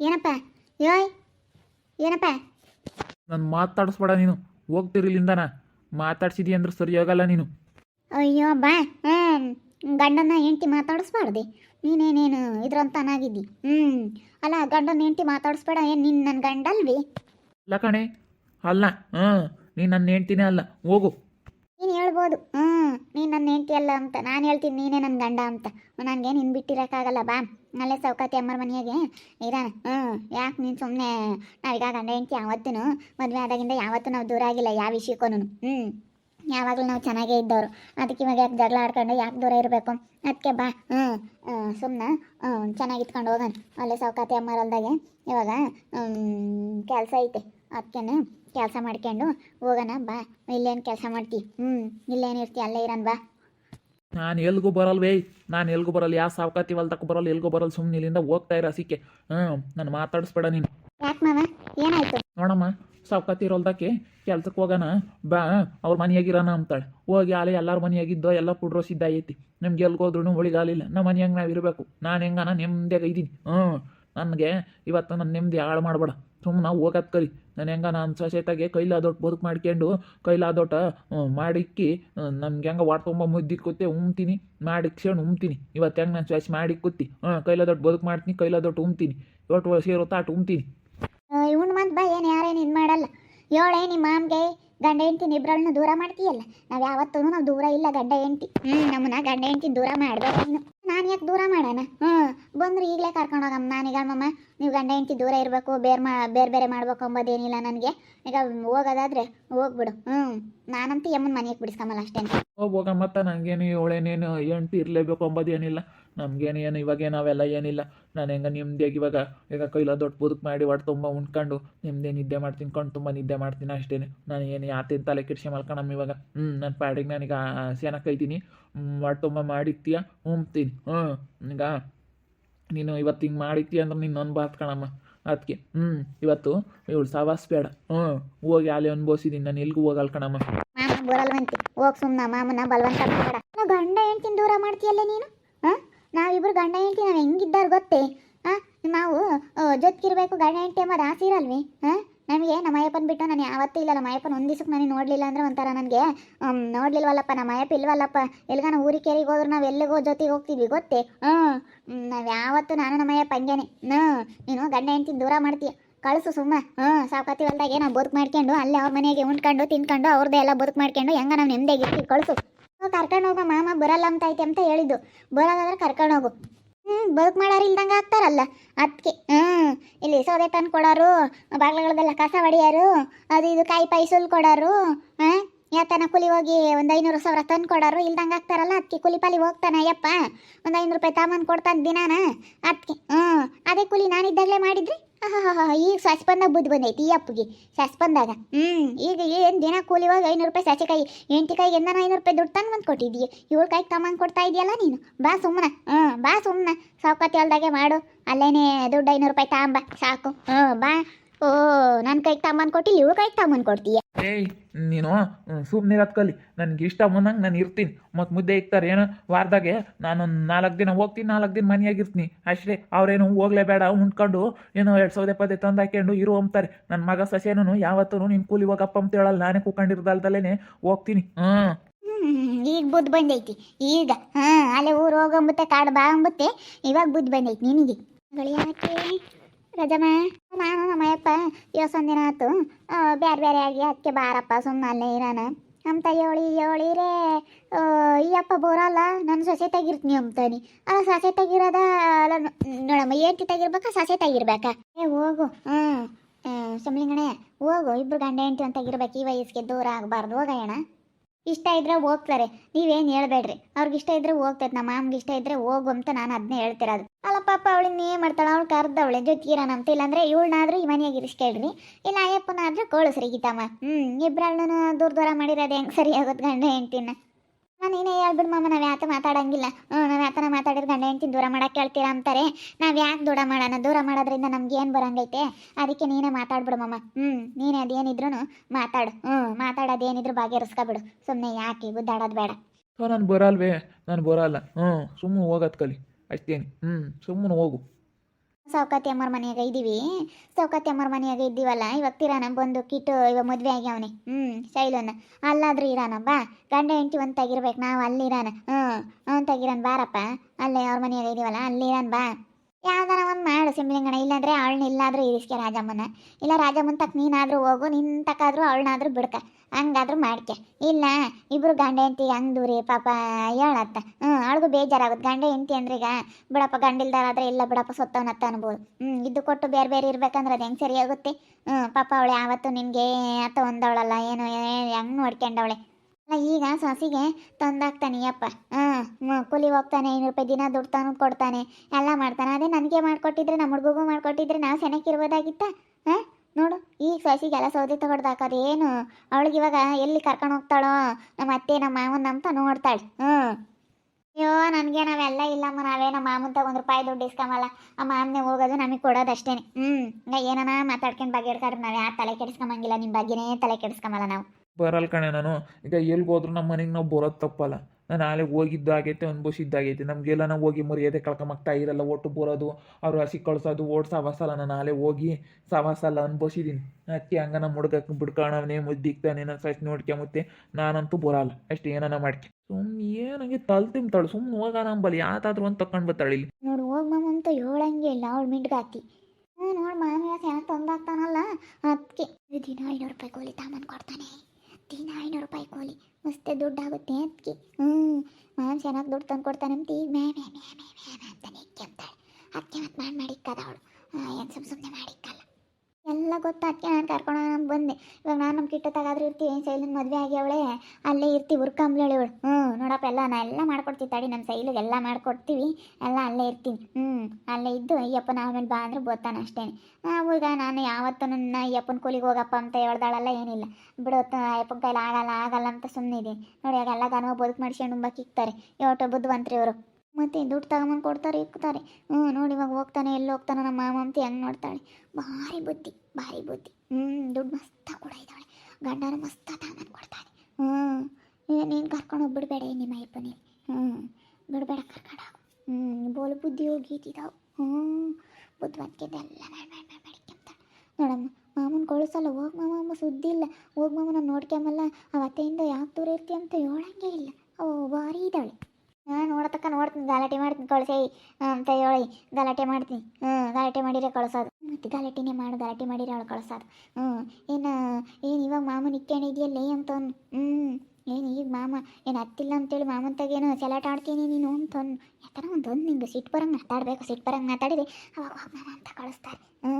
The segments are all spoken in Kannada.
ಏನಪ್ಪ? ಯೋಯ್ ಏನಪ್ಪ? ನಾನು ಮಾತಾಡಿಸ್ಬೇಡ ನೀನು. ಹೋಗ್ತಿರ್ಲಿಂದನ ಮಾತಾಡ್ಸಿದಿ ಅಂದ್ರೆ ಸರಿ ಹೋಗಲ್ಲ ನೀನು. ಅಯ್ಯೋ ಬಾ. ಹಾಂ ಗಂಡನ ಹೆಂಡ್ತಿ ಮಾತಾಡಿಸ್ಬಾರ್ದೆ. ನೀನೇನೇನು ಇದ್ರಂತನಾಗಿದ್ದಿ? ಹ್ಞೂ ಅಲ್ಲ ಗಂಡನ ಹೆಂಡ್ತಿ ಮಾತಾಡಿಸ್ಬೇಡ. ಏನು ನಿನ್ನ ನನ್ನ ಗಂಡಲ್ವಿ? ಅಲ್ಲ ಕಣೆ. ಅಲ್ಲ. ಹಾಂ ನೀನು ನನ್ನ ಹೆಂಡ್ತಿನೇ ಅಲ್ಲ. ಹೋಗು. ಹೇಳ್ಬೋದು. ಹ್ಞೂ ನೀನು ನನ್ನ ಹೆಂಡತಿ ಅಲ್ಲ ಅಂತ. ನಾನು ಹೇಳ್ತೀನಿ, ನೀನೇ ನನ್ನ ಗಂಡ ಅಂತ. ನನಗೆ ನಿನ್ನ ಬಿಟ್ಟಿರೋಕ್ಕಾಗಲ್ಲ, ಬಾ. ಅಲ್ಲೇ ಸೌಕಾತಿ ಅಮ್ಮರ ಮನೆಯಾಗೆ. ಇದಾನೆ. ಹ್ಞೂ ಯಾಕೆ ನೀನು ಸುಮ್ಮನೆ ನಾವೀಗ ಗಂಡ ಹೆಂಡತಿ ಯಾವತ್ತೂ ಮದುವೆ ಆದಾಗಿಂದ ಯಾವತ್ತೂ ನಾವು ದೂರ ಆಗಿಲ್ಲ, ಯಾವ ವಿಷಯಕ್ಕೂ ಹ್ಞೂ ಯಾವಾಗಲೂ ನಾವು ಚೆನ್ನಾಗೇ ಇದ್ದವರು. ಅದಕ್ಕೆ ಇವಾಗ ಯಾಕೆ ಜಗಳ ಆಡ್ಕೊಂಡು ಯಾಕೆ ದೂರ ಇರಬೇಕು? ಅದಕ್ಕೆ ಬಾ. ಹ್ಞೂ ಸುಮ್ಮನೆ ಚೆನ್ನಾಗಿ ಇಟ್ಕೊಂಡು ಹೋಗೋಣ. ಅಲ್ಲೇ ಸೌಕಾತಿ ಅಮ್ಮರಲ್ದಾಗೆ ಇವಾಗ ಕೆಲಸ ಐತೆ. ಅದಕ್ಕೇನೆ ಕೆಲಸ ಮಾಡ್ಕೊಂಡು ಹೋಗೋಣ ಬಾ. ಇಲ್ಲೇನು ಕೆಲಸ ಮಾಡ್ತಿ? ಹ್ಞೂ ಇಲ್ಲೇನು ಇರ್ತಿ? ಅಲ್ಲೇ ಇರೋಣ ಬಾ. ನಾನು ಎಲ್ಗೂ ಬರಲ್ವೇ? ನಾನು ಎಲ್ಗೂ ಬರಲ್ಲ. ಯಾವ ಸಾವಕಾತಿ ಹೊಲ್ದಕ್ಕೆ ಬರಲ್ಲ ಎಲ್ಗೂ ಬರಲ್ಲ. ಸುಮ್ಮನೆ ಇಲ್ಲಿಂದ ಹೋಗ್ತಾ ಇರೋ ಸಿಕ್ಕೆ ಹ್ಞೂ ನಾನು ಮಾತಾಡಿಸ್ಬೇಡ ನೀನು. ಯಾಕೆ ಮಾವ ಏನಾಯ್ತು? ನೋಡಮ್ಮ ಸಾವ್ಕಾತಿ ಇರೋಲ್ದಕ್ಕೆ ಕೆಲ್ಸಕ್ಕೆ ಹೋಗೋಣ ಬಾ. ಅವ್ರ ಮನೆಯಾಗಿರೋಣ ಅಂತಾಳೆ. ಹೋಗಿ ಆಲೆ ಎಲ್ಲರ ಮನೆಯಾಗಿದ್ದೋ ಎಲ್ಲ ಪುಡ್ರೋ ಸಿದ್ಧ ಐತಿ ನಿಮ್ಗೆ ಎಲ್ಗೋದ್ರೂ ಉಳಿಗಾಲಿಲ್ಲ ನಮ್ಮ ಮನೆಯಾಗ ನಾವು ಇರಬೇಕು. ನಾನು ಹೆಂಗಾನ ನೆಮ್ಮದಿಯಾಗ ಇದ್ದೀನಿ. ಹ್ಞೂ ನನಗೆ ಇವತ್ತು ನನ್ನ ನೆಮ್ಮದಿ ಹಾಳು ಮಾಡಬೇಡ. ಸುಮ್ಮನೆ ಹೋಗೋದು ಕಲಿ ನಾನು ಹೆಂಗ ನಾನು ಸೊಸೈತಾಗೆ ಕೈಲಾದೊಟ್ಟು ಬದುಕು ಮಾಡ್ಕೊಂಡು ಕೈಲಾದೊಟ್ಟ ಮಾಡಿಕ್ಕಿ ನಮ್ಗೆ ಹೆಂಗೆ ತುಂಬ ಮುದ್ದಿ ಕೂತೆ ಉಮ್ತೀನಿ ಮಾಡಿಕ್ಷಣ್ ಉಮ್ತೀನಿ. ಇವತ್ತು ಹೆಂಗೆ ನಾನು ಚಾಯ್ಸ್ ಮಾಡಿ ಕೂತಿ ಹಾಂ ಕೈಲಾದೊಟ್ಟು ಬದುಕು ಮಾಡ್ತೀನಿ ಕೈಲಾದೊಟ್ಟು ಉಮ್ತೀನಿ. ಒಟ್ಟು ಸೇರೋ ತಾಟು ಉಮ್ತೀನಿ. ಇವನು ಮತ್ತು ಬಾ, ಏನು ಯಾರೇನು ಇದು ಮಾಡಲ್ಲ. ಏಳೇ ನಿಮ್ಮ ಮಾಮ್ಗೆ ಗಂಡ ಹೆಂಡತಿ ಇಬ್ಬರನ್ನ ದೂರ ಮಾಡ್ತೀಯಲ್ಲ? ನಾವು ಯಾವತ್ತೂ ನಾವು ದೂರ ಇಲ್ಲ ಗಂಡ ಹೆಂಡತಿ. ಹ್ಮ್, ನಮ್ಮನ್ನ ಗಂಡ ಹೆಂಡತಿ ದೂರ ಮಾಡಬೇಕು ನೀನು. ನಾನು ಯಾಕೆ ದೂರ ಮಾಡೋಣ? ಹ್ಞೂ ಬಂದ್ರೆ ಈಗಲೇ ಕರ್ಕೊಂಡು ಹೋಗಮ್ಮ ನಾನೀಗ ಮಮ್ಮ ನೀವು ಗಂಡ ಹೆಂಡತಿ ದೂರ ಇರಬೇಕು, ಬೇರೆ ಮಾ, ಬೇರೆ ಬೇರೆ ಮಾಡ್ಬೇಕು ಅಂಬೋದೇನಿಲ್ಲ ನನಗೆ. ಈಗ ಹೋಗೋದಾದ್ರೆ ಹೋಗ್ಬಿಡು. ಹ್ಞೂ ನಾನಂತೂ ಯಮ್ಮನ ಮನೆಗೆ ಬಿಡಿಸ್ಕೊಂಬಲ್ಲ ಅಷ್ಟೇ ಹೋಗ ಮತ್ತೆ ನನಗೇನು ಏಳೇನೇನು ಎಂಟು ಇರಲೇಬೇಕು ಅಂಬೋದೇನಿಲ್ಲ. ನಮಗೇನು ಏನು, ಇವಾಗೇನು ನಾವೆಲ್ಲ ಏನಿಲ್ಲ. ನಾನು ಹೆಂಗೆ ನೆಮ್ಮದಿಯಾಗಿ ಇವಾಗ, ಈಗ ಕೈಲ ದೊಡ್ಡ ಬದುಕು ಮಾಡಿ ಒಟ್ಟು ತುಂಬ ಉಣ್ಕೊಂಡು ನೆಮ್ಮದಿ ನಿದ್ದೆ ಮಾಡ್ತೀನಿ ತಿನ್ಕೊಂಡು ತುಂಬ ನಿದ್ದೆ ಮಾಡ್ತೀನಿ ಅಷ್ಟೇ ನಾನು ಏನು ಯಾತಿನ ತಲೆ ಕಿಡ್ಸಿ ಮಲ್ಕೊಳಮ್ಮ ಇವಾಗ. ಹ್ಞೂ ನನ್ನ ಪ್ಯಾಡಿಗೆ ನಾನೀಗ ಸೇನ ಕೈತೀನಿ. ಒಟ್ಟು ತುಂಬ ಮಾಡಿಕ್ತೀಯ ಉಮ್ತೀನಿ ಹ್ಞೂ ಈಗ ನೀನು ಇವತ್ತು ಹಿಂಗೆ ಮಾಡಿತ್ತೀಯ ಅಂದ್ರೆ ನೀನು ಅನ್ಬಾರ್ದು ಕಣಮ್ಮ ಅದಕ್ಕೆ ಹ್ಞೂ ಇವತ್ತು ಇವಳು ಸವಾಸ್ ಬೇಡ. ಹ್ಞೂ ಹೋಗಿ ಅಲ್ಲಿ ಅನ್ಬೋಸಿದ್ದೀನಿ ನಾನು ಎಲ್ಗೂ ಹೋಗಲ್ಲ ಕಣಮ್ಮ. ಹೋಗ್ ಸುಮ್ಮನ ಮಾಮನ ಬಲವಂತ ಗಂಡ ಹೆಂಡ್ತಿನ ದೂರ ಮಾಡ್ತೀಯಲ್ಲ ನೀನು? ನಾವಿಬ್ರು ಗಂಡ ಹೆಂಡ್ತಿ, ನಾವು ಹೆಂಗಿದ್ದಾರೆ ಗೊತ್ತೇ? ಹಾಂ ನಾವು ಜೊತೆಗಿರ್ಬೇಕು ಗಂಡ ಹೆಂಡತಿ ಎಂಬುದು ಆಸೆ ಇರಲ್ವಿ? ಹಾಂ ನಮಗೆ ನಮ್ಮ ಅಯ್ಯಪ್ಪನ ಬಿಟ್ಟು ನಾನು ಯಾವತ್ತೂ ಇಲ್ಲ ನಮ್ಮ ಅಯ್ಯಪ್ಪನ ಒಂದು ದಿವ್ಸಕ್ಕೆ ನನಗೆ ನೋಡಲಿಲ್ಲ ಅಂದ್ರೆ ಒಂಥರ ನನಗೆ ನೋಡ್ಲಿಲ್ವಲ್ಲಪ್ಪ, ನಮ್ಮ ಅಯ್ಯಪ್ಪ ಇಲ್ವಲ್ಲಪ್ಪ? ಎಲ್ಗಾನ ಊರಿಗೆ ಕೇರಿಗೆ ಹೋದ್ರೆ ನಾವು ಎಲ್ಲಿಗೋ ಜೊತೆಗೆ ಹೋಗ್ತಿದ್ವಿ ಗೊತ್ತೇ? ಹ್ಞೂ ನಾವು ಯಾವತ್ತೂ ನಾನು ನಮ್ಮ ಅಯ್ಯಪ್ಪ ಹಂಗೇನೆ. ಹ್ಞೂ ನೀನು ಗಂಡ ಹೆಂಡತಿ ದೂರ ಮಾಡ್ತೀಯ? ಕಳಿಸು ಸುಮ್ಮ. ಹ್ಞೂ ಸಾಕಾತಿ ಹೊಲ್ದಾಗೆ ನಾವು ಬದುಕು ಮಾಡ್ಕೊಂಡು, ಅಲ್ಲೇ ಅವ್ರ ಮನೆಗೆ ಉಣ್ಕೊಂಡು, ತಿನ್ಕೊಂಡು ಅವ್ರದ್ದೇ ಎಲ್ಲ ಬದುಕು ಮಾಡ್ಕೊಂಡು, ಹೆಂಗ ನಾವು ನೆಮ್ಮದಿಯಾಗಿ ಕಳಿಸು. ಕರ್ಕೊಂಡು ಹೋಗೋ, ಮಾಮ ಬರಲ್ಲ ಅಂತ ಐತೆ ಅಂತ ಹೇಳಿದ್ದು. ಬರೋದಾದ್ರೆ ಕರ್ಕೊಂಡು ಹೋಗು. ಹ್ಞೂ ಬದುಕು ಮಾಡೋರು ಇಲ್ದಂಗೆ ಆಗ್ತಾರಲ್ಲ. ಅದಕ್ಕೆ ಹ್ಞೂ ಇಲ್ಲಿ ಸೌದೆ ತಂದು ಕೊಡೋರು, ಬಾಗ್ಲಗಳದೆಲ್ಲ ಕಸ ಹೊಡಿಯೋರು ಅದು ಇದು ಕಾಯಿ ಪೈ ಸುಲ್ ಕೊಡೋರು, ಹಾಂ? ಯಾತನ ಕೂಲಿ ಹೋಗಿ ಒಂದು ಐನೂರು ಸಾವಿರ ತಂದು ಕೊಡೋರು ಇಲ್ದಂಗೆ ಆಗ್ತಾರಲ್ಲ ಅದಕ್ಕೆ ಕೂಲಿ ಪಾಲಿ ಹೋಗ್ತಾನೆ ಅಯ್ಯಪ್ಪ. ಒಂದು ಐನೂರು ರೂಪಾಯಿ ತಾಮನ್ ಕೊಡ್ತಾನೆ ದಿನಾನ ಅದಕ್ಕೆ ಹ್ಞೂ ಅದೇ ಕೂಲಿ ನಾನಿದ್ದಾಗಲೇ ಮಾಡಿದ್ರಿ ಈಗ ಸಸ್ ಬಂದಾಗ ಬುದ್ಧಿ ಬಂದೈತಿ ಈ ಅಪ್ಪಗೆ ಸಸ್ಪಂದಾಗ. ಹ್ಞೂ ಈಗ ಏನು ದಿನ ಕೂಲಿವಾಗ ಐನೂರು ರೂಪಾಯಿ ಸಾಸಿಕಾಯಿ ಕೈ ಎಂಟಿ ಕೈಗೆ ಎಂದನ ಐನೂರು ರೂಪಾಯಿ ದುಡ್ಡು ತಂದು ಬಂದು ಕೊಟ್ಟಿದ್ದೀಯ. ಏಳು ಕಾಯಿ ತಮ್ಮಂಗೆ ಕೊಡ್ತಾ ಇದೆಯಲ್ಲ ನೀನು? ಬಾ ಸುಮ್ಮನೆ ಹ್ಞೂ ಬಾ ಸುಮ್ಮನೆ ಸಾವುಕಾತಿ ಹೊಲ್ದಾಗೆ ಮಾಡು. ಅಲ್ಲೇನೇ ದುಡ್ಡು ಐನೂರು ರೂಪಾಯಿ ತಗೊಂಬ ಸಾಕು. ಹ್ಞೂ ಬಾ. ಓ ನನ್ನ ಕೈಗೆ ತಮ್ಮನ್ ಕೊಟ್ಟಿಲ್ಲ ಇವಳು ಕೈಗೆ ತಮ್ಮನ್ ಕೊಡ್ತೀಯ? ಏಯ್ ನೀನು ಸುಮ್ಮನೆ ಕಲಿ. ನನಗೆ ಇಷ್ಟ ಬಂದಂಗೆ ನಾನು ಇರ್ತೀನಿ. ಮತ್ತು ಮುದ್ದೆ ಇಕ್ತಾರೆ ಏನು? ವಾರದಾಗೆ ನಾನು ನಾಲ್ಕು ದಿನ ಹೋಗ್ತೀನಿ ನಾಲ್ಕು ದಿನ ಮನೆಯಾಗಿರ್ತೀನಿ. ಅಷ್ಟೇ ಅವ್ರೇನು ಹೋಗ್ಲೇಬೇಡ ಉಣ್ಕೊಂಡು ಏನೋ ಎರಡು ಸಾವಿರದ ಪದೇ ತಂದು ಹಾಕ್ಯಂಡು ಇರು ಅಂತಾರೆ ನನ್ನ ಮಗ ಸಸ್ಯನೂ ಯಾವತ್ತೂ ನಿನ್ ಕೂಲಿ ಹೋಗಪ್ಪ ಅಂತ ಹೇಳಲ್ಲ. ನಾನೇ ಕೂಕೊಂಡಿರ್ದಲ್ದಲ್ಲೇ ಹೋಗ್ತೀನಿ. ಹಾಂ ಈಗ ಬುದ್ಧ ಬಂದೈತಿ. ಈಗ ಹಾಂ ಅಲ್ಲೇ ಊರು ಹೋಗಂಬುತ್ತೆ ಕಾಡು ಬಾ ಅಂಬುತ್ತೆ. ಇವಾಗ ಬುದ್ಧ ಬಂದೈತಿ ನಿನಗೆ. ರಜಮ್ಮ ನಾನು ನಮ್ಮಯ್ಯಪ್ಪ ಇವತ್ತೊಂದು ದಿನ ಆಯ್ತು ಬ್ಯಾರೆ ಬೇರೆ ಆಗಿ ಅದಕ್ಕೆ ಬಾರಪ್ಪ ಸುಮ್ಮನೆ ಅಲ್ಲೇ ಇರೋಣ ಅಂತ ಹೇಳಿ ಯೋಳಿ ಈ ಅಪ್ಪ ಬೋರಲ್ಲ, ನಾನು ಸೊಸೆ ತೆಗಿರ್ತೀನಿ ಅಂತಾನೆ ಅಲ್ಲ ಸೊಸೆ ತೆಗಿರೋದ, ಅಲ್ಲ ನೋಡಮ್ಮ ಏಂಟಿ ತೆಗಿರ್ಬೇಕಾ, ಸೊಸೆ ತೆಗಿರ್ಬೇಕಾ? ಏ, ಹೋಗು. ಹಾಂ ಸುಮ್ಲಿಂಗಣೆ ಹೋಗು. ಇಬ್ರು ಗಂಡ ಹೆಂಡತಿ ಅಂತ ಇರ್ಬೇಕು ಈ ವಯಸ್ಸಿಗೆ ದೂರ ಆಗಬಾರ್ದು. ಹೋಗಯ್ಯಣ ಇಷ್ಟ ಇದ್ರೆ ಹೋಗ್ತಾರೆ. ನೀವೇನು ಹೇಳ್ಬೇಡ್ರಿ. ಅವ್ರಿಗೆ ಇಷ್ಟ ಇದ್ರೆ ಹೋಗ್ತೈತೆ ನಮ್ಮ ಮಾಮ್ಗೆ ಇಷ್ಟ ಇದ್ರೆ ಹೋಗು ಅಂತ ನಾನು ಅದನ್ನೇ ಹೇಳ್ತಿರೋದು. ಅಲ್ಲ ಪಾಪ ಅವಳಿನ ಏನು ಮಾಡ್ತಾಳೆ ಅವಳು ಕರ್ದವಳೆ ಜೊತೆಗಿರೋಣ ಅಂತ ಇಲ್ಲಾಂದ್ರೆ ಇವಳನ್ನಾದ್ರೂ ಈ ಮನೆಯಾಗ ಇರಿಸ್ಕೇಳ್ರಿ. ಇಲ್ಲ ಅಯ್ಯಪ್ಪನಾದ್ರೂ ಕಳಿಸ್ರಿ ಗೀತಮ್ಮ. ಹ್ಞೂ ಇಬ್ಬರಲ್ಲೂ ದೂರ ದೂರ ಮಾಡಿರೋದು ಹೆಂಗೆ ಸರಿ ಆಗುತ್ತೆ ಗಂಡ ಹೆಂಡ್ತಿನ? ನಾನು ನೀನೇ ಹೇಳ್ಬಿಡು ಮಾಮ, ನಾವು ಯಾತ ಮಾತಾಡಂಗಿಲ್ಲ. ನಾವು ಯಾತನ ಮಾತಾಡಿದ್ರೆ ಗಂಡ ಹೆಂಡ್ತಿನ ದೂರ ಮಾಡಕ್ಕೆ ಹೇಳ್ತೀರಾ ಅಂತಾರೆ. ನಾವು ಯಾಕೆ ದೂರ ಮಾಡೋಣ? ದೂರ ಮಾಡೋದ್ರಿಂದ ನಮ್ಗೆ ಏನು ಬರಂಗೈತೆ? ಅದಕ್ಕೆ ನೀನೇ ಮಾತಾಡ್ಬಿಡು ಮಾಮ. ಹ್ಞೂ ನೀನೇ ಅದೇನಿದ್ರು ಮಾತಾಡು. ಹ್ಞೂ ಮಾತಾಡೋದೇನಿದ್ರು ಬಗೆಹರಿಸ್ಕೊಬಿಡು. ಸುಮ್ಮನೆ ಯಾಕೆ ಗುದ್ದಾಡೋದು ಬೇಡ. ನಾನು ಬರಲ್ವೇ? ನಾನು ಬರಲ್ಲ. ಹ್ಞೂ ಸುಮ್ಮನೆ ಹೋಗೋದು ಕಲಿ. ಅಷ್ಟೇನು. ಹ್ಞೂ ಸುಮ್ಮನೆ ಹೋಗು. ಸೌಕತಿ ಅಮ್ಮರ ಮನೆಯಾಗ ಇದ್ದೀವಿ. ಸೌಕತ್ಯ ಅಮ್ಮರ ಮನೆಯಾಗ ಇದ್ದೀವಲ್ಲ ಇವಾಗ ತಿರಾನ ಬಂದು ಕಿಟ್ಟು ಇವಾಗ ಮದುವೆ ಆಗ್ಯಾವನೆ ಹ್ಞೂ ಶೈಲನ ಅಲ್ಲಾದ್ರೂ ಇರಾನ, ಬಾ. ಗಂಡ, ಹೆಂಡತಿ ತೆಗಿರ್ಬೇಕು ನಾವು ಅಲ್ಲಿರಾನ ಹ್ಞೂ ಒಂತಾಗಿರಾನ ಬಾರಪ್ಪ. ಅಲ್ಲೇ ಅವ್ರ ಮನೆಯಾಗ ಇದ್ದೀವಲ್ಲ ಅಲ್ಲಿರಾನ ಬಾ. ಯಾವ್ದಾರ ಒಂದು ಮಾಡು ಸಿಂಬಲಿಂಗಣ ಇಲ್ಲಾಂದ್ರೆ ಅವಳನ್ನ ಇಲ್ಲಾದ್ರೂ ಇರಿಸ್ಕೆ ರಾಜಮ್ಮನ. ಇಲ್ಲ ರಾಜಮ್ಮನ ತಕ್ಕ ನೀನಾದ್ರೂ ಹೋಗು ನಿನ್ನ ತಕ್ಕಾದ್ರೂ ಅವಳನ್ನಾದ್ರೂ ಬಿಡ್ಕ. ಹಂಗಾದ್ರೂ ಮಾಡ್ಕೆ. ಇಲ್ಲ, ಇಬ್ರು ಗಂಡ ಹೆಂಡತಿ ಹಂಗ್ ದೂರಿ ಪಾಪ ಹೇಳತ್ತ ಹ್ಞೂ ಅವಳಿಗೂ ಬೇಜಾರಾಗುತ್ತೆ. ಗಂಡ ಹೆಂಡತಿ ಅಂದ್ರೆ ಈಗ ಬಿಡಪ್ಪ, ಗಂಡಿಲ್ದಾರಾದ್ರೆ ಇಲ್ಲ ಬಿಡಪ್ಪ ಸೊತ್ತವನತ್ತ ಅನ್ಬೋದು. ಹ್ಞೂ ಇದು ಕೊಟ್ಟು ಬೇರೆ ಬೇರೆ ಇರ್ಬೇಕಂದ್ರೆ ಅದು ಹೆಂಗೆ ಸರಿ ಆಗುತ್ತೆ? ಹ್ಞೂ ಪಾಪ ಅವಳು ಯಾವತ್ತು ನಿನಗೆ ಅತ್ತ ಒಂದವಳಲ್ಲ, ಏನು ಹೆಂಗೆ ನೋಡ್ಕೊಂಡವಳೆ ಈಗ ಸೊಸಿಗೆ ತಂದಾಕ್ತಾನೆ ಅಪ್ಪ ಹಾಂ ಕೂಲಿ ಹೋಗ್ತಾನೆ, ಐನೂರು ರೂಪಾಯಿ ದಿನ ದುಡ್ಡು ತಾನು ಕೊಡ್ತಾನೆ, ಎಲ್ಲ ಮಾಡ್ತಾನೆ. ಅದೇ ನನಗೆ ಮಾಡ್ಕೊಟ್ಟಿದ್ರೆ ನಮ್ಮ ಹುಡುಗಗೂ ಮಾಡಿಕೊಟ್ಟಿದ್ರೆ ನಾವು ಚೆನ್ನಾಗಿರ್ಬೋದಾಗಿತ್ತ ಹಾಂ, ನೋಡು, ಈಗ ಸೊಸಿಗೆಲ್ಲ ಸೌದೆ ತಗೊಡ್ದಾಕದು ಏನು ಅವಳಿಗೆ ಇವಾಗ ಎಲ್ಲಿ ಕರ್ಕೊಂಡು ಹೋಗ್ತಾಳೋ? ನಮ್ಮ ಅತ್ತೆ ನಮ್ಮ ಮಾವನ ಅಂತ ನೋಡ್ತಾಳೆ. ಹ್ಞೂ ಅಯ್ಯೋ, ನನಗೆ ನಾವೆಲ್ಲ ಇಲ್ಲಮ್ಮ, ನಾವೇ ನಮ್ಮ ಮಾಮನ್ ತಗೊಂಡು ರೂಪಾಯಿ ದುಡ್ಡು ಇಸ್ಕೊಂಬಲ್ಲ. ಆ ಮಾಮನೆ ಹೋಗೋದು ನಮಗೆ ಕೊಡೋದು ಅಷ್ಟೇ ಹ್ಞೂ ಏನನ ಮಾತಾಡ್ಕೊಂಡು ಬಗೆಹರ್ಕಾದ್ರೆ ನಾವು ಯಾರು ತಲೆ ಕೆಡಿಸ್ಕೊಂಬಂಗಿಲ್ಲ ನಿಮ್ಮ ಬಗ್ಗೆನೇ ತಲೆ ಕೆಡಿಸ್ಕೊಂಬಲ್ಲ ನಾವು. ಬರಲ್ಲ ಕಣೆ ನಾನು. ಈಗ ಎಲ್ಗೆ ಹೋದ್ರು ನಮ್ಮ ಮನೆಗೆ ನಾವು ಬರೋದು ತಪ್ಪಲ್ಲ. ನಾನು ನಾಳೆಗೆ ಹೋಗಿದ್ದು ಆಗೈತೆ ಅನ್ಭವಿಸಿದ್ದಾಗೈತೆ. ನಮಗೆಲ್ಲ ನಾವು ಹೋಗಿ ಮರ್ಯಾದೆ ಕಳ್ಕೊಂಬಾಗ್ತಾ ಇರಲ್ಲ, ಒಟ್ಟು ಬರೋದು, ಅವ್ರು ಹಸಿ ಕಳ್ಸೋದು ಓಟ್ ಸವಾಸಲ್ಲ ನಾನು ನಾಳೆ ಹೋಗಿ ಸವಾಸಲ್ಲ ಅನ್ಭವಿಸಿದ್ದೀನಿ ಅದಕ್ಕೆ ಹಂಗ ನಮ್ಮ ಹುಡುಗಕ್ಕೆ ಬಿಡ್ಕೊಳವನೇ ಮುದ್ದಿಕ್ತಾನೆ ನಾನು ಸಚ್ ನೋಡ್ಕೊಂಬತ್ತೆ ನಾನಂತೂ ಬರಲ್ಲ. ಅಷ್ಟು ಏನಾನ ಮಾಡ್ಕೆ. ಸುಮ್ಮನೆ ಏನಂಗೆ ತಲ್ತಿಮ್ ತಿಂತಾಳು ಸುಮ್ಮನೆ ಹೋಗೋಣ ಬಲಿ ಯಾತಾದ್ರೂ ಒಂದು ತಕೊಂಡು ಬರ್ತಾಳೆ ಇಲ್ಲಿ. ನೋಡು, ಹೋಗ್ ಮಾಮ ಅಂತ ಹೇಳಂಗೆ ಇಲ್ಲ ಅವಳು ಮಿಂಡ್ಗಾತಿ ನೋಡಿ ಮಾಮಿಯ ಯಾಕೆ ತಂದಾಗ್ತಾನಲ್ಲ ಅದಕ್ಕೆ ದಿನ ಐನೂರು ರೂಪಾಯಿ ಕೂಲಿ ತಾಮನ್ ಕೊಡ್ತಾನೆ. ದಿನ ಐನೂರು ರೂಪಾಯಿ ಕೂಲಿ. ಮಸ್ತೆ ದುಡ್ಡಾಗುತ್ತೆ ಅದಕ್ಕೆ ಹ್ಞೂ ಮ್ಯಾಮ್ ಚೆನ್ನಾಗಿ ದುಡ್ಡು ತಂದು ಕೊಡ್ತಾನೆ ಅಂತ ಈಗ ಮ್ಯಾ ಮ್ಯಾ ಮ್ಯಾ ಮ್ಯಾ ಮ್ಯಾ ಅಂತಾನೆ ಕೆಮ್ತಾಳೆ ಅದಕ್ಕೆ ಮತ್ತೆ ಮಾಡಿ ಮಾಡಿಕ್ಕದ ಅವಳು ಏನು ಸುಮ್ಮ ಸುಮ್ಮನೆ ಮಾಡಿಕ್ಕಲ್ಲ ಎಲ್ಲ ಗೊತ್ತು ಅದಕ್ಕೆ ನಾನು ಕರ್ಕೊಂಡು ಬಂದೆ ಇವಾಗ ನಾನು ನಮ್ಮ ಕಿಟ್ಟ ತಗಾದ್ರೂ ಇರ್ತೀವಿ ಸೈಲಿನ ಮದುವೆ ಆಗ್ಯಾವಳೆ, ಅಲ್ಲೇ ಇರ್ತೀವಿ. ಉರ್ಕಂಬ್ಲೇಳಿ ಅವಳು ಹ್ಞೂ ನೋಡಪ್ಪ, ಎಲ್ಲ ನಾ ಎಲ್ಲ ಮಾಡ್ಕೊಡ್ತೀವಿ ತಡಿ ನಮ್ಮ ಸೈಲಿಗೆ ಎಲ್ಲ ಮಾಡ್ಕೊಡ್ತೀವಿ. ಎಲ್ಲ ಅಲ್ಲೇ ಇರ್ತೀನಿ. ಹ್ಞೂ ಅಲ್ಲೇ ಇದ್ದು, ಅಯ್ಯಪ್ಪ, ನಾ ಆಮೇಲೆ ಬಾ ಅಂದ್ರೆ ಬರ್ತಾನೆ ಅಷ್ಟೇ. ಈಗ ನಾನು ಯಾವತ್ತೂ ನನ್ನ ಅಯ್ಯಪ್ಪನ ಕೂಲಿಗೆ ಹೋಗಪ್ಪ ಅಂತ ಹೇಳ್ದಾಳಲ್ಲ, ಏನಿಲ್ಲ. ಬಿಡು ಅಯ್ಯಪ್ಪನ ಕೈಲಿ ಆಗಲ್ಲ ಆಗಲ್ಲ ಅಂತ ಸುಮ್ಮನೆ ಇದೆ ನೋಡಿ, ಆಗ ಎಲ್ಲ ಗನವ ಬದುಕು ಮಾಡಿಸ್ಕೊಂಡು ಉಂಬಕ್ಕೆ ಇಕ್ತಾರೆ ಬುದ್ಧವಂತ್ರಿ ಬುದ್ಧಿವಂತ್ರಿ ಅವರು ಮತ್ತೆ ದುಡ್ಡು ತಗೊಂಬಂದು ಕೊಡ್ತಾರೆ, ಇಕ್ತಾರೆ. ಹ್ಞೂ ನೋಡಿ, ಇವಾಗ ಹೋಗ್ತಾನೆ, ಎಲ್ಲಿ ಹೋಗ್ತಾನೆ ನಮ್ಮ ಮಾಮ ಅಂತ ಹೆಂಗೆ ನೋಡ್ತಾಳೆ. ಭಾರಿ ಬುದ್ಧಿ ಭಾರಿ ಬುದ್ಧಿ. ಹ್ಞೂ ದುಡ್ಡು ಮಸ್ತ ಕೂಡ ಇದ್ದಾಳೆ. ಗಂಡನ ಮಸ್ತ ತಗೊಂಬಂದು ಕೊಡ್ತಾನೆ ಹ್ಞೂ ನೀನು ಕರ್ಕೊಂಡು ಹೋಗ್ಬಿಡ್ಬೇಡ ನಿಮ್ಮ ಐಪನಿ ಹ್ಞೂ ಬಿಡಬೇಡ ಕರ್ಕೊಂಡು ಹ್ಮ್. ಹ್ಞೂ ಬೋಲು ಬುದ್ಧಿ ಹೋಗಿದ್ದಾವು ಹ್ಞೂ ಬುದ್ಧಿವಂತಿಕೆ ಎಲ್ಲ ಮಾಡಿ ನೋಡಮ್ಮ, ಮಾಮನ ಕಳಿಸಲ್ಲ, ಹೋಗ್ ಮಾಮ ಸುದ್ದಿ ಇಲ್ಲ. ಹೋಗ್ ಮಾಮ ನೋಡ್ಕೊಂಬಲ್ಲ ನೋಡ್ಕೊಂಬಲ್ಲ ಅತ್ತೆಯಿಂದ ಯಾಕೆ ದೂರ ಇರ್ತಿ ಅಂತ ಹೇಳಂಗೆ ಇಲ್ಲ. ಅವು ಬಾರಿ ಇದ್ದಾಳೆ ಹಾಂ ನೋಡತಕ್ಕ ನೋಡ್ತೀನಿ. ಗಲಾಟೆ ಮಾಡ್ತೀನಿ ಕಳಿಸೇ ಅಂತ ಹೇಳಿ ಗಲಾಟೆ ಮಾಡ್ತೀನಿ. ಹ್ಞೂ ಗಲಾಟೆ ಮಾಡಿರೇ ಕಳ್ಸೋದು. ಮತ್ತೆ ಗಲಾಟೆನೇ ಮಾಡು, ಗಲಾಟೆ ಮಾಡಿರೇ ಅವಳು ಕಳ್ಸೋದು. ಏನು ಇವಾಗ ಮಾಮನ ಇಕ್ಕೊಂಡಿದ್ಯಲ್ಲೇ ಅಂತ ಏನ್ ಹ್ಞೂ ಏನು ಈಗ ಮಾಮ, ಏನು ಹತ್ತಿಲ್ಲ ಅಂತೇಳಿ ಮಾಮನ ತಗೇನು ಸೆಲಾಟ ಆಡ್ತೀನಿ ನೀನು ಅಂತ ಯಾಕಂದ್ರೆ ಒಂದು ಒಂದು ನಿಂಗೆ ಸಿಟ್ಟು ಬರಂಗೆ ಮಾತಾಡಬೇಕು ಸಿಟ್ಟು ಬರಂಗೆ ಮಾತಾಡಿದೆ ಅವಾಗ ಹೋಗಿ ಮಾಮ ಅಂತ ಕಳಿಸ್ತಾರೆ. ಹ್ಞೂ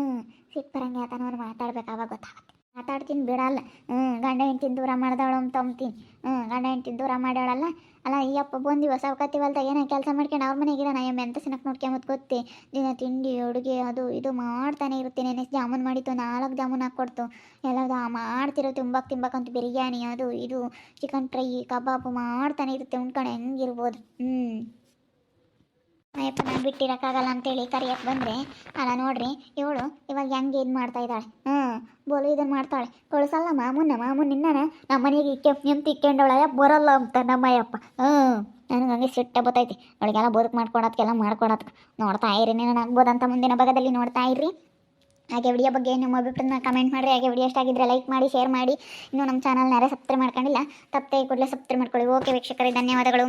ಸಿಟ್ಟು ಬರಂಗೆ ಯಾತನವ್ರು ಮಾತಾಡ್ಬೇಕು, ಅವಾಗ ಗೊತ್ತಾಗುತ್ತೆ. ಮಾತಾಡ್ತೀನಿ, ಬಿಡಲ್ಲ. ಹ್ಞೂ ಗಂಡ ಹೆಂಡ್ತಿನ ದೂರ ಮಾಡ್ದವಳು ಅಂತ ಅಂಬ್ತೀನಿ. ಹ್ಞೂ ಗಂಡ ಹೆಂಡ್ತಿನ ದೂರ ಮಾಡ್ಯಾಳಲ್ಲ. ಅಲ್ಲ, ಈ ಅಪ್ಪ ಬಂದು ಹೊಸ ಏನೋ ಕೆಲಸ ಮಾಡ್ಕೊಂಡು ಅವ್ರ ಮನೆಗೆ ಇರೋಣ ಎಮ್ಮೆ ಎಂತ ಸಿನಕ್ ನೋಡ್ಕೊಂಬತ್ತು ಗೊತ್ತಿ. ದಿನ ತಿಂಡಿ, ಅಡುಗೆ, ಅದು ಇದು ಮಾಡ್ತಾನೆ ಇರ್ತೀನಿ ನೆನೆಸ್ ಜಾಮೂನ್ ಮಾಡಿತ್ತು, ನಾಲ್ಕು ಜಾಮೂನ್ ಹಾಕ್ಕೊಡ್ತು ಎಲ್ಲದು ಮಾಡ್ತಿರೋ ತಿಂಬಕ್ ತಿಂಬಕಂತ ಬಿರಿಯಾನಿ, ಅದು ಇದು ಚಿಕನ್ ಫ್ರೈ ಕಬಾಬ್ ಮಾಡ್ತಾನೆ ಇರುತ್ತೆ. ಉಣ್ಕೊಂಡು ಹೆಂಗಿರ್ಬೋದು. ಹ್ಞೂ ಅಯ್ಯಪ್ಪ ನಾನು ಬಿಟ್ಟಿರೋಕ್ಕಾಗಲ್ಲ ಅಂತೇಳಿ ಕರಿಯಕ್ಕೆ ಬಂದರೆ, ಅಲ್ಲ ನೋಡ್ರಿ, ಇವಳು ಇವಾಗ ಹೆಂಗೆ ಇದು ಮಾಡ್ತಾ ಇದ್ದಾಳೆ? ಹ್ಞೂ ಬೋಲು ಇದನ್ನು ಮಾಡ್ತಾಳೆ. ಕಳ್ಸಲ್ಲ ಮಾಮೂನ, ಮಾಮೂನ್ ನಿನ್ನನ? ನಮ್ಮ ಮನೆಗೆ ಇಕ್ಕೆ ನಿಂತು ಇಕ್ಕೊಂಡವಳಯ್ಯ ಬರಲ್ಲ ಅಂತ ನಮ್ಮಯ್ಯಪ್ಪ. ಹ್ಞೂ ನನಗೆ ಹಂಗೆ ಸಿಟ್ಟ ಬತ್ತೈತಿ ಅವಳಿಗೆಲ್ಲ ಬದುಕು ಮಾಡ್ಕೊಡೋದಕ್ಕೆಲ್ಲ ಮಾಡ್ಕೊಡೋದಕ್ಕೆ ನೋಡ್ತಾ ಇರಿ ನಾನು ಆಗ್ಬೋದಂತ ಮುಂದಿನ ಭಾಗದಲ್ಲಿ ನೋಡ್ತಾ ಇರ್ರಿ. ಹಾಗೆ ವಿಡಿಯೋ ಬಗ್ಗೆ ನಿಮ್ಮ ಅಭಿಪ್ರಾಯನ ಕಮೆಂಟ್ ಮಾಡಿರಿ. ಹಾಗೆ ವಿಡಿಯೋ ಇಷ್ಟ ಆಗಿದ್ರೆ ಲೈಕ್ ಮಾಡಿ ಶೇರ್ ಮಾಡಿ. ಇನ್ನೂ ನಮ್ಮ ಚಾನಲ್ನಾರೇ ಸಬ್ಸ್ಕ್ರೈಬ್ ಮಾಡ್ಕೊಂಡಿಲ್ಲ, ತಪ್ಪದೆ ಕೂಡಲೇ ಸಬ್ಸ್ಕ್ರೈಬ್ ಮಾಡ್ಕೊಳ್ಳಿ. ಓಕೆ ವೀಕ್ಷಕರೇ, ಧನ್ಯವಾದಗಳು.